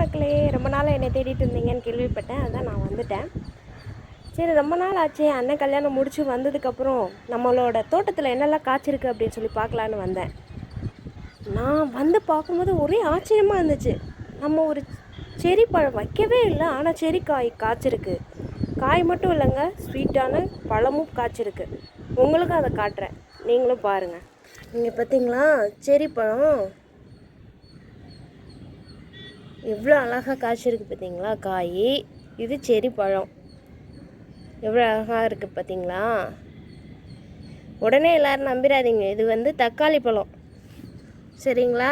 மக்களே ரொம்ப நாளாக என்னை தேடிட்டு இருந்தீங்கன்னு கேள்விப்பட்டேன். அதான் நான் வந்துட்டேன். சரி ரொம்ப நாள் ஆச்சு. அண்ணன் கல்யாணம் முடிச்சு வந்ததுக்கப்புறம் நம்மளோட தோட்டத்தில் என்னெல்லாம் காய்ச்சிருக்கு அப்படின்னு சொல்லி பார்க்கலான்னு வந்தேன். நான் வந்து பார்க்கும்போது ஒரே ஆச்சரியமாக இருந்துச்சு. நம்ம ஒரு செரி பழம் வைக்கவே இல்லை. ஆனால் செரி காய் காய்ச்சிருக்கு. காய் மட்டும் இல்லைங்க ஸ்வீட்டான பழமும் காய்ச்சிருக்கு. உங்களுக்கும் அதை காட்டுறேன். நீங்களும் பாருங்கள் நீங்கள் பார்த்தீங்களா? செரி பழம். எவ்வளோ அழகாக காய்ச்சிருக்கு பார்த்தீங்களா காய்? இது செரி பழம். எவ்வளோ அழகாக இருக்குது பார்த்தீங்களா? உடனே எல்லோரும் நம்பிடாதீங்க இது வந்து தக்காளி பழம். சரிங்களா?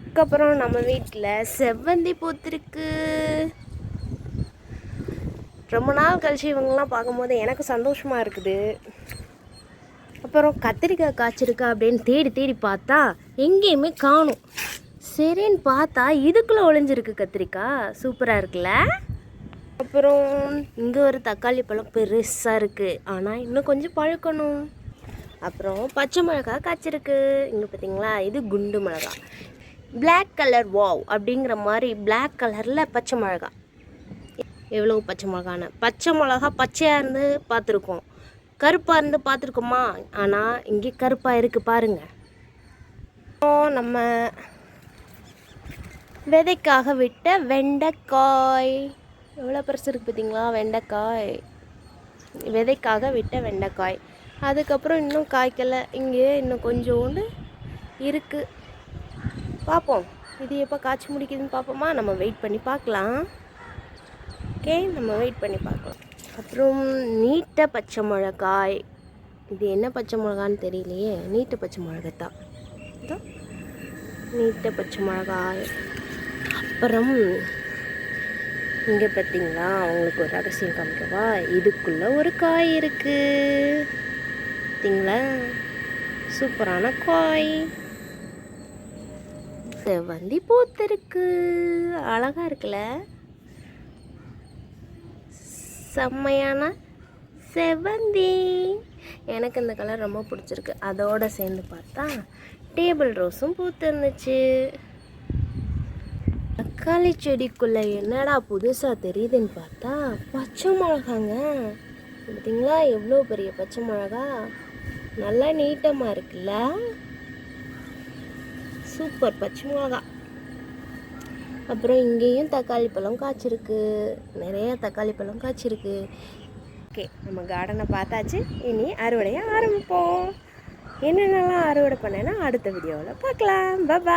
அதுக்கப்புறம் நம்ம வீட்டில் செவ்வந்தி பூத்திருக்கு ரொம்ப நாள் கழிச்சு இவங்கெல்லாம் பார்க்கும்போது எனக்கு சந்தோஷமாக இருக்குது. அப்புறம் கத்திரிக்காய் காய்ச்சிருக்கா அப்படின்னு தேடி தேடி பார்த்தா எங்கேயுமே காணும். சரின்னு பார்த்தா இதுக்குள்ளே ஒளிஞ்சிருக்கு கத்திரிக்காய் சூப்பராக இருக்குல்ல? அப்புறம் இங்கே ஒரு தக்காளி பழம் பெருசாக இருக்குது ஆனால் இன்னும் கொஞ்சம் பழுக்கணும். அப்புறம் பச்சை மிளகா காய்ச்சிருக்கு. இங்கே பார்த்தீங்களா இது குண்டு மிளகா. பிளாக் கலர் வாவ் அப்படிங்கிற மாதிரி பிளாக் கலரில் பச்சை மிளகா. எவ்வளோ பச்சை மிளகான்னு? பச்சை மிளகா பச்சையாக இருந்து பார்த்துருக்கோம். கருப்பாக இருந்து பார்த்துருக்கோமா? ஆனால் இங்கே கருப்பாக இருக்குது பாருங்கள் அப்புறம் நம்ம விதைக்காக விட்ட வெண்டைக்காய். எவ்வளோ பெருசு இருக்குது பார்த்தீங்களா வெண்டைக்காய். விதைக்காக விட்ட வெண்டைக்காய். அதுக்கப்புறம் இன்னும் காய்க்கலை. இங்கே இன்னும் கொஞ்சோண்டு இருக்குது பார்ப்போம் இது எப்போ காய்ச்சி முடிக்குதுன்னு பார்ப்போமா நம்ம வெயிட் பண்ணி பார்க்கலாம் ஓகே நம்ம வெயிட் பண்ணி பார்க்கலாம் அப்புறம் நீட்ட பச்சை மிளகாய். இது என்ன பச்சை மிளகான்னு தெரியலையே. நீட்ட பச்சை மிளகாய் தான் நீட்ட பச்சை மிளகாய். அப்புறம் இங்கே பார்த்தீங்களா உங்களுக்கு ஒரு ரகசியம் காமிக்கவா? இதுக்குள்ளே ஒரு காய் இருக்குது பார்த்தீங்களா சூப்பரான காய். செவ்வந்தி பூத்திருக்கு அழகா இருக்குல்ல? செம்மையான செவ்வந்தி. எனக்கு இந்த கலர் ரொம்ப பிடிச்சிருக்கு. அதோடு சேர்ந்து பார்த்தா டேபிள் ரோஸும் பூத்திருந்துச்சு தக்காளி செடிக்குள்ள என்னடா புதுசாக தெரியுதுன்னு பார்த்தா பச்சை மிளகாங்க. பார்த்தீங்களா? எவ்வளோ பெரிய பச்சை மிளகா? நல்லா நீட்டமாக இருக்குல்ல? சூப்பர் பச்சை மிளகா. அப்புறம் இங்கேயும் தக்காளி பழம் காய்ச்சிருக்கு. நிறைய தக்காளி பழம் காய்ச்சிருக்கு. ஓகே நம்ம கார்டனை பார்த்தாச்சு. இனி அறுவடையை ஆரம்பிப்போம். என்னென்னலாம் அறுவடை பண்ணேன்னா அடுத்த வீடியோவில் பார்க்கலாம். பாய்